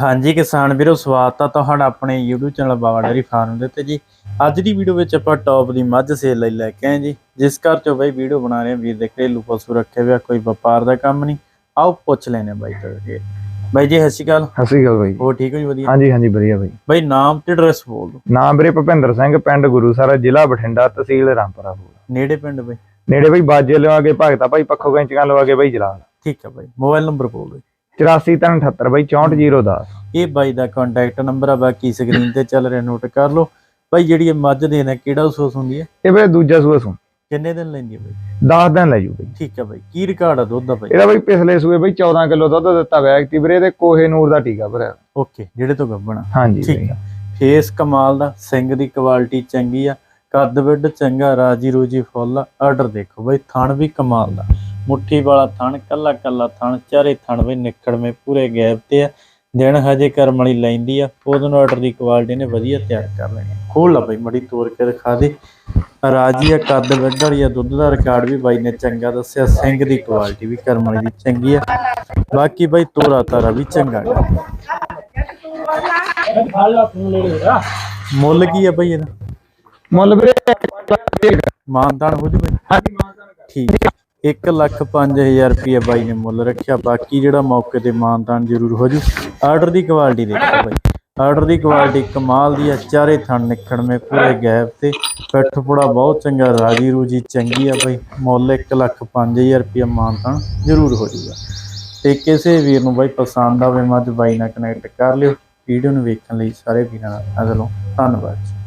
ਹਾਂਜੀ ਕਿਸਾਨ ਵੀਰੋ ਸਵਾਗਤ ਆ ਤੁਹਾਡਾ ਆਪਣੇ YouTube channel Baba dairy farm ਦੇ ਉੱਤੇ ਜੀ। ਅੱਜ ਦੀ ਵੀਡੀਓ ਵਿੱਚ ਆਪਾਂ ਟੌਪ ਦੀ ਮੱਝ ਸੇਲ ਲਈ ਲੈ ਕੇ ਆਏ ਜੀ। ਜਿਸ ਘਰ ਚੋਂ ਬਈ ਵੀਡੀਓ ਬਣਾ ਰਹੇ ਵੀਰ ਦੇ ਘਰੇਲੂ ਪਸ਼ੂ ਰੱਖੇ ਹੋਇਆ ਕੋਈ ਵਪਾਰ ਦਾ ਕੰਮ ਨਹੀਂ। ਆਓ ਪੁੱਛ ਲੈਨੇ ਬਾਈ ਤੋਂ ਜੀ ਬਾਈ ਜੀ ਸਤਿ ਸ਼੍ਰੀ ਅਕਾਲ। ਸਤਿ ਸ਼੍ਰੀ ਅਕਾਲ ਬਾਈ। ਹੋਰ ਠੀਕ ਹੋ ਜੀ ਵਧੀਆ? ਹਾਂਜੀ ਹਾਂਜੀ ਵਧੀਆ ਬਾਈ। ਬਾਈ ਨਾਮ ਤੇ ਐਡਰੈਸ ਬੋਲ ਦਿਓ। ਨਾਮ ਵੀਰੇ ਭੁਪਿੰਦਰ ਸਿੰਘ ਪਿੰਡ ਗੁਰੂਸਰਾ ਜ਼ਿਲ੍ਹਾ ਬਠਿੰਡਾ ਤਹਿਸੀਲ ਰਾਮਪੁਰਾ ਬੋਲ ਨੇੜੇ ਪਿੰਡ ਬਾਈ? ਨੇੜੇ ਬਾਈ ਬਾਜੇ ਲਵਾ ਕੇ ਭਗਤਾ ਭਾਈ ਪੱਖੋ ਗੈਂਚੀਆਂ ਲਵਾ ਕੇ ਬਾਈ ਜਲਾਲ। ਠੀਕ ਹੈ ਬਾਈ ਮੋਬਾਈਲ ਨੰਬਰ ਬੋਲ ਦਿਓ 8478 ਬਾਈ 64010 ਇਹ ਬਾਈ ਦਾ ਕੰਟੈਕਟ ਨੰਬਰ ਆ ਬਾਕੀ ਸਕਰੀਨ ਤੇ ਚੱਲ ਰਿਹਾ ਨੋਟ ਕਰ ਲਓ। ਬਾਈ ਜਿਹੜੀ ਇਹ ਮੱਝ ਦੇ ਨੇ ਕਿਹੜਾ ਸੋਸ ਹੁੰਦੀ ਹੈ? ਇਹ ਵੀਰੇ ਦੂਜਾ ਸੂਆ ਸੂ ਕਿੰਨੇ ਦਿਨ ਲੈਂਦੀ ਹੈ ਬਾਈ? 10 ਦਿਨ ਲੈ ਜੂ ਬਾਈ। ਠੀਕ ਹੈ ਬਾਈ ਕੀ ਰਿਕਾਰਡ ਆ ਦੁੱਧ ਦਾ ਬਾਈ? ਇਹਦਾ ਬਾਈ ਪਿਛਲੇ ਸੂਏ ਬਾਈ 14 ਕਿਲੋ ਦੁੱਧ ਦਿੱਤਾ ਵੈਗ ਤੀ ਵੀਰੇ ਤੇ ਕੋਹੇ ਨੂਰ ਦਾ ਟੀਕਾ ਭਰਿਆ। ਓਕੇ ਜਿਹੜੇ ਤੋਂ ਗੱਬਣਾ ਹਾਂਜੀ ਠੀਕ ਬਾਈ। ਆ ਫੇਸ ਕਮਾਲ ਦਾ ਸਿੰਘ ਦੀ ਕੁਆਲਿਟੀ ਚੰਗੀ ਆ ਕੱਦ ਵਿੱਡ ਚੰਗਾ ਰਾਜੀ ਰੂਜੀ ਫੁੱਲ ਆਰਡਰ ਦੇਖੋ ਬਈ ਥਣ ਵੀ ਕਮਾਲ ਦਾ। ਮੁੱਠੀ ਵਾਲਾ ਥਣ ਕੱਲਾ ਕੱਲਾ ਥਣ ਚਾਰੇ ਥਣ ਵੀ ਨਿਖੜਵੇਂ ਪੂਰੇ ਗੈਪ ਤੇ ਆ। ਦਿਨ ਹਜੇ ਕਰਮ ਵਾਲੀ ਲੈਂਦੀ ਆ। ਉਹਦੋਂ ਨੂੰ ਆਰਡਰ ਦੀ ਕੁਆਲਿਟੀ ਨੇ ਵਧੀਆ ਤਿਆਰ ਕਰ ਲੈਣੀ। ਖੋਲ ਲਾ ਬਈ ਮੜੀ ਤੋੜ ਕੇ ਦਿਖਾ ਦੇ। ਰਾਜੀ ਆ ਕੱਦ ਵਿੱਡ ਵਾਲੀ ਆ ਦੁੱਧ ਦਾ ਰਿਕਾਰਡ ਵੀ ਬਾਈ ਨੇ ਚੰਗਾ ਦੱਸਿਆ। ਸਿੰਘ ਦੀ ਕੁਆਲਿਟੀ ਵੀ ਕਰਮ ਵਾਲੀ ਦੀ ਚੰਗੀ ਆ। ਬਾਕੀ ਬਾਈ ਤੋਰਾ ਤਾਰਾ ਵੀ ਚੰਗਾ ਗਾ। ਮੁੱਲ ਕੀ ਆ ਬਈ ਇਹਦਾ? ਮੁੱਲ ਵੀਰੇ ਮਾਨਦਾਨ ਹੋ ਜੂ ਬਈ? ਠੀਕ। 1 ਲੱਖ 5000 ਰੁਪਏ ਬਾਈ ਨੇ ਮੁੱਲ ਰੱਖਿਆ। ਬਾਕੀ ਜਿਹੜਾ ਮੌਕੇ ਤੇ ਮਾਨਦਾਨ ਜ਼ਰੂਰ ਹੋ ਜੂ। ਆਰਡਰ ਦੀ ਕੁਆਲਿਟੀ ਦੇਖੋ ਬਾਈ। ਆਰਡਰ ਦੀ ਕੁਆਲਿਟੀ ਕਮਾਲ ਦੀ ਆ, ਚਾਰੇ ਥਣ ਨਿਕੜਵੇਂ ਪੂਰੇ ਗੈਪ ਤੇ। ਪਿੱਠ ਪੁੜਾ ਬਹੁਤ ਚੰਗਾ, ਰਾਜੀ ਰੂਜੀ ਚੰਗੀ ਆ ਬਾਈ। ਮੁੱਲ 1 ਲੱਖ 5000 ਰੁਪਏ ਮਾਨਦਾਨ ਜ਼ਰੂਰ ਹੋ ਜੂਗਾ। ਤੇ ਕਿਸੇ ਵੀਰ ਨੂੰ ਬਾਈ ਪਸੰਦ ਆਵੇ, ਮੱਝ ਬਾਈ ਨਾਲ ਕਨੈਕਟ ਕਰ ਲਿਓ। ਵੀਡੀਓ ਨੂੰ ਵੇਖਣ ਲਈ ਸਾਰੇ ਵੀਰਾਂ ਦਾ ਅਗਲੋਂ ਧੰਨਵਾਦ ਜੀ।